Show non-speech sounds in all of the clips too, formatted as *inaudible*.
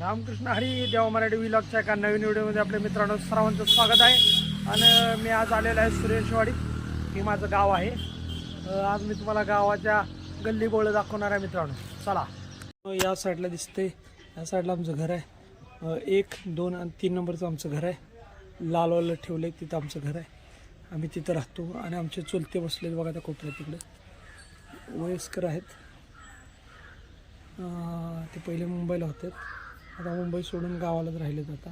रामकृष्ण हरी देवा मराठी विलॉगच्या एका नवीन व्हिडिओमध्ये आपल्या मित्रांनो सर्वांचं स्वागत आहे. आणि मी आज आलेलो आहे सुरेशवाडी. हे माझं गाव आहे. आज मी तुम्हाला गावाच्या गल्ली गोळं दाखवणार आहे मित्रांनो. चला. या साईडला दिसते या साईडला आमचं घर आहे. एक दोन आणि तीन नंबरचं आमचं घर आहे. लालवालं ठेवलं आहे तिथं आमचं घर आहे. आम्ही तिथं राहतो आणि आमचे चुलते बसलेत बघा त्या कोपऱ्यात तिकडे. वयस्कर आहेत. ते पहिले मुंबईला होते. आता मुंबई सोडून गावालाच राहिलेत आता.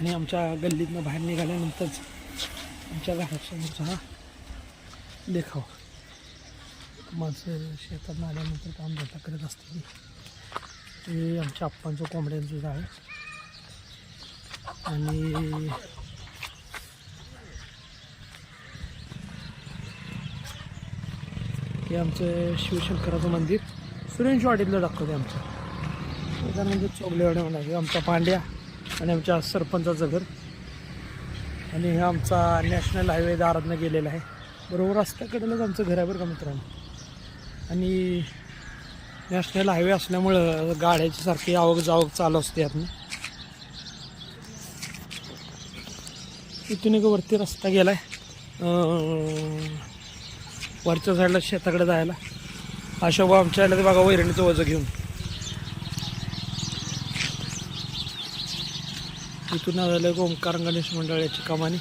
आणि आमच्या गल्लीतनं बाहेर निघाल्यानंतरच आमच्या घरासमोरचा हा देखाव. माणसं शेतात आल्यानंतर काम धंदा करत असते. ते आमच्या आप्पांचं कोंबड्यांचं आहे. आणि हे आमचं शिवशंकराचं मंदिर. सुरेंशवाडीतलं दाखवते आमचं. त्याच्यानंतर चोगलेवाडी म्हणा हे आमचा पांड्या आणि आमच्या सरपंचाचं घर. आणि हे आमचा नॅशनल हायवे दारातनं गेलेला आहे. बरोबर रस्त्याकडेलंच आमचं घर आहे बरं का मित्रांनो? आणि नॅशनल हायवे असल्यामुळं गाड्याची सारखी आवक जावक चालू असते यातनं. इथून एक वरती रस्ता गेला आहे वरच्या साईडला शेताकडे जायला. अशोबा आमच्या आल्या ते बघा वैरणीचं वजं घेऊन. तिथून आलेलं ओंकार गणेश मंडळ याची कमानी.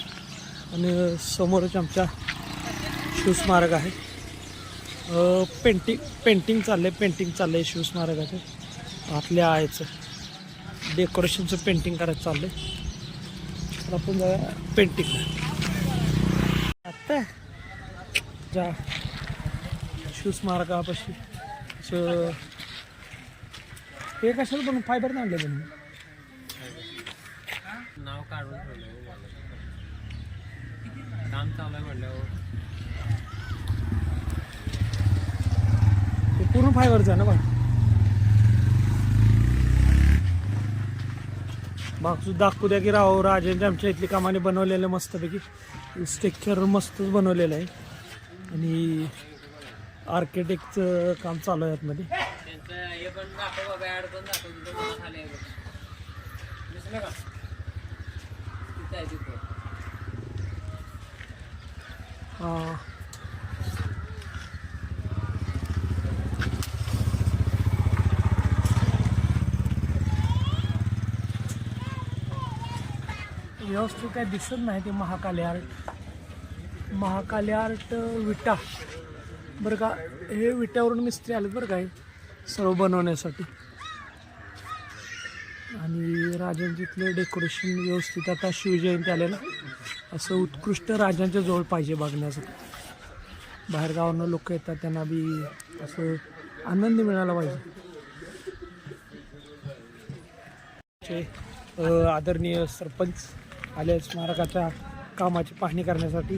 आणि समोरच आमच्या शिवस्मारक आहे. पेंटिंग पेंटिंग पेंटिंग आहे पेंटिंग चाललं आहे शिवस्मारकाचं आतल्या आयचं. डेकोरेशनचं पेंटिंग करायचं चाललं तर आपण जाऊया पेंटिंग आता जा शिवस्मारकापाशी. असं हे कशाला बनवून फायबर आणलं बनवून नाव काढून ठेवलं हो. काम चालू आहे पूर्ण फायबरचं आहे ना बघ भाग सुद्धा दाखवू द्या की राव राजांच्या आमच्या इथली कामाने बनवलेलं मस्तपैकी. स्ट्रक्चर मस्तच बनवलेलं आहे. आणि आर्किटेक्टचं काम चालू आहे आतमध्ये. हां. व्यवस्थित काय दिसत नाही ते महाकाली आर्ट महाकाली आर्ट विटा. बरं का हे विट्यावरून मिस्त्री आले बरं काय सर्व बनवण्यासाठी. आणि राजांचे डेकोरेशन व्यवस्थित आता शिवजयंती आलेला. असं उत्कृष्ट राजांच्या जवळ पाहिजे बघण्यासाठी बाहेरगावानं लोक येतात त्यांना बी असं आनंद मिळाला पाहिजे. आदरणीय सरपंच आले स्मारकाच्या कामाची पाहणी करण्यासाठी.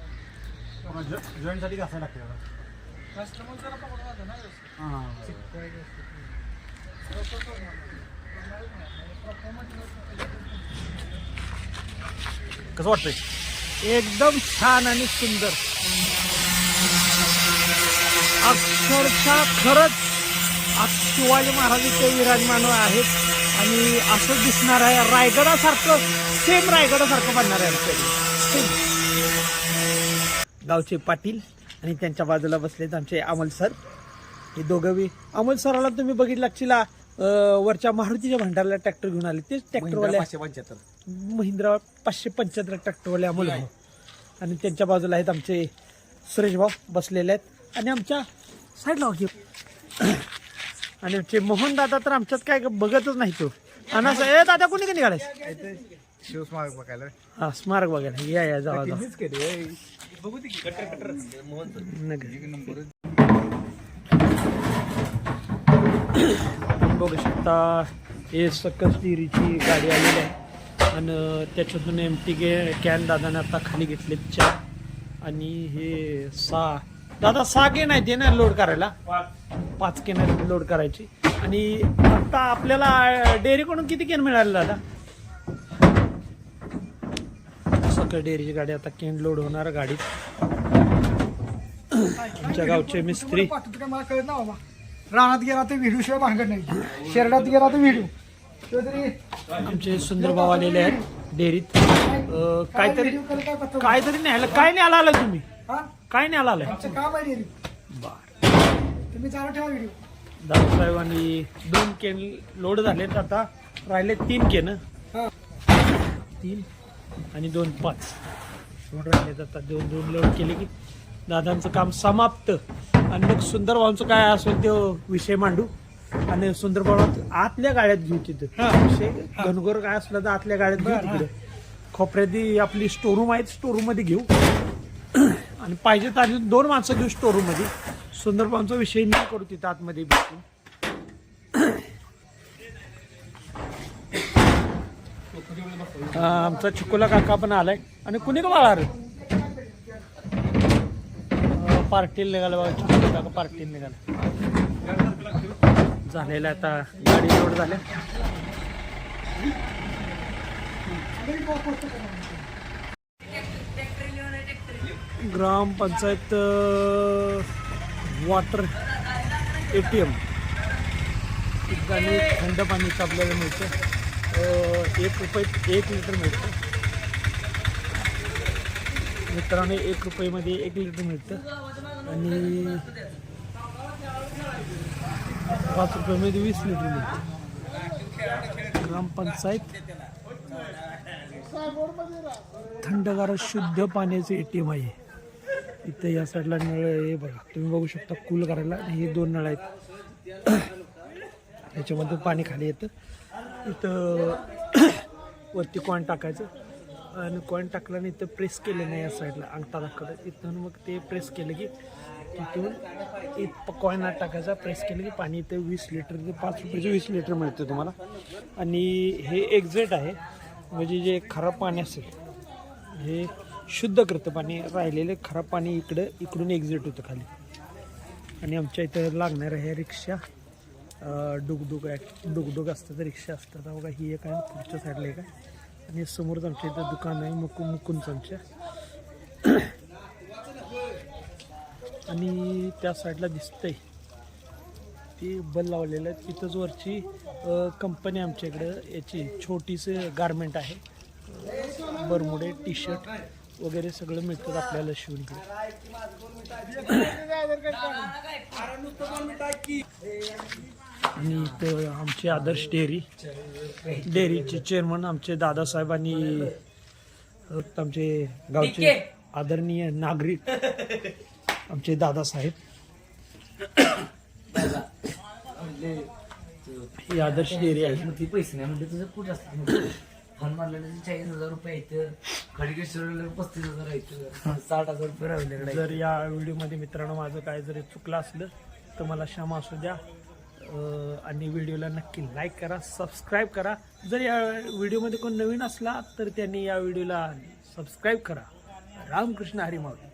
साठी घासायला लागते हां कसं वाटतंय? एकदम छान आणि सुंदर. अक्षरशः खरंच आज शिवाजी महाराज इथे विराजमान आहेत आणि असं दिसणार आहे रायगडासारखं सेम रायगडासारखं बनणार आहे आमच्याकडे सेम गावचे पाटील आणि त्यांच्या बाजूला बसलेत आमचे अमोल सर. हे दोघं बी अमोल सराला तुम्ही बघितलं चिला वरच्या मारुतीच्या भंडारला ट्रॅक्टर घेऊन आले. तेच ट्रॅक्टरवाले पाचशे पंच्याहत्तर. महिंद्रा पाचशे पंच्याहत्तर ट्रॅक्टरवाले अमोल भाऊ. आणि त्यांच्या बाजूला आहेत आमचे सुरेश भाऊ बसलेले आहेत. आणि आमच्या साईडला हो आणि आमचे मोहन दादा तर आमच्यात काय बघतच नाही तो. असं ए दादा कोणी कधी निघालाय शिवस्मारक बघायला हा स्मारक बघायला. या या जावा जावा. मीच केली होय. बघू ती कटर कटर. नगर. बघू शकता हे सकस डिरीची गाडी आलेली आहे. आणि त्याच्यातून एम टी के कॅन दादाने आता खाली घेतले चार आणि हे सहा. दादा सहा केन आहे ते ना लोड करायला? पाच केन लोड करायची. आणि आता आपल्याला डेअरीकडून किती केन मिळाले दादा? सकस डेअरीची गाडी आता केन लोड होणार गाडीत. आमच्या गावचे मिस्त्री. पाठवतो काय मला कळत ना बाबा रानात गेला तर व्हिडिओ शिवाय भांगत नाही. शहरात गेला तर व्हिडिओ शिवाय तरी आमचे सुंदर भाऊ आलेले आहेत डेअरीत. अं, काहीतरी व्हिडिओ करायला काय पत्ता? काहीतरी न्यायला काय न्यायला आलाय तुम्ही? हा? काय न्यायला आलाय? आमचं काम आहे रे बर. तुम्ही चालू ठेवा व्हिडिओ दादासाहेबांनी दोन केन लोड झालेत आता. राहिले तीन केन. हा. तीन? आणि दोन पाच. दोन राहिलेत आता दोन दोन लोड केले की दादांचं काम समाप्त. आणि मग सुंदर भाऊंचं काय असेल तो विषय मांडू. आणि सुंदर भाऊ आतल्या गाड्यात घेऊ तिथं. विषय घनघोर काय असलं तर आतल्या गाड्यात घेऊ तिकडे. खोपऱ्यात आपली स्टोरूम आहेत स्टोरूममध्ये घेऊ. आणि पाहिजे तर दोन माणसं घेऊ स्टोरूममध्ये सुंदर भाऊंचा विषय नाही करू तिथं आतमध्ये बसून आमचा चिकोला काका पण आलाय. आणि कुणी का बाळा रे? पार्टीला निघाला बघा चिकोला काका पार्टीला निघाला. झालेलं आहे आता गाडी लोड झाल्या Grampanchayat water A T M. ठिकाणी थंड पाणीचं आपल्याला मिळतं एक रुपये एक लिटर मिळतं. मित्रांनो एक रुपयेमध्ये एक लिटर मिळतं. आणि पाच रुपयामध्ये वीस लिटर मिळतं. ग्रामपंचायत थंडगार शुद्ध पाण्याचे ए टी एम आहे. इथं या साईडला नळ आहे बघा. तुम्ही बघू शकता कूल करायला. हे दोन नळ आहेत. *coughs* ह्याच्यामध्ये पाणी खाली येतं. इथं *coughs* वरती कॉईन टाकायचं. आणि कॉइन टाकल्याने इथं प्रेस केलं नाही या साईडला अंगठा दाखवलं इथून मग ते प्रेस केलं की तिथून एक कॉइन टाकायचा प्रेस केलं की पाणी इथं वीस लिटर ते पाच रुपयाचे वीस लिटर मिळतं तुम्हाला. आणि हे एक्झेट आहे. म्हणजे जे खराब पाणी असेल हे शुद्ध करतं पाणी. राहिलेलं खराब पाणी इकडं इकडून एक्झिट होतं खाली. आणि आमच्या इथं लागणाऱ्या ह्या रिक्षा डुगडुग डुगडुग असतं तर रिक्षा असतात. बघा ही एक आहे पुढच्या साईडला एक आहे. आणि समोरच आमच्या इथं दुकान आहे मुकु मुकुंद आमच्या. आणि त्या साईडला दिसतंय. ती बल लावलेलं आहे. तिथंच वरची कंपनी आमच्या इकडं. याची छोटीचं गारमेंट आहे. बरमुडे टी शर्ट वगैरे सगळं मिळतं आपल्याला शिवून इकडे. आणि इथं आमचे आदर्श डेअरी. डेअरीचे चेअरमन आमचे दादासाहेब आणि आमचे गावचे आदरणीय नागरिक आमचे दादासाहेब. ही आदर्श डेअरी आहे. मग ती पैसे नाही म्हणजे तुझं कुठं असतं फोन मारलेलं चाळीस हजार रुपये येतं खडकेश्वरला पस्तीस हजार येतं साठ हजार रुपये राहिले जर या व्हिडिओमध्ये मित्रांनो माझं काय जरी चुकलं असलं तर मला क्षमा असू द्या. आणि व्हिडिओला नक्की लाईक करा सबस्क्राईब करा. जर या व्हिडिओमध्ये कोण नवीन असला तर त्यांनी या व्हिडिओला सबस्क्राईब करा. रामकृष्ण हरी माऊली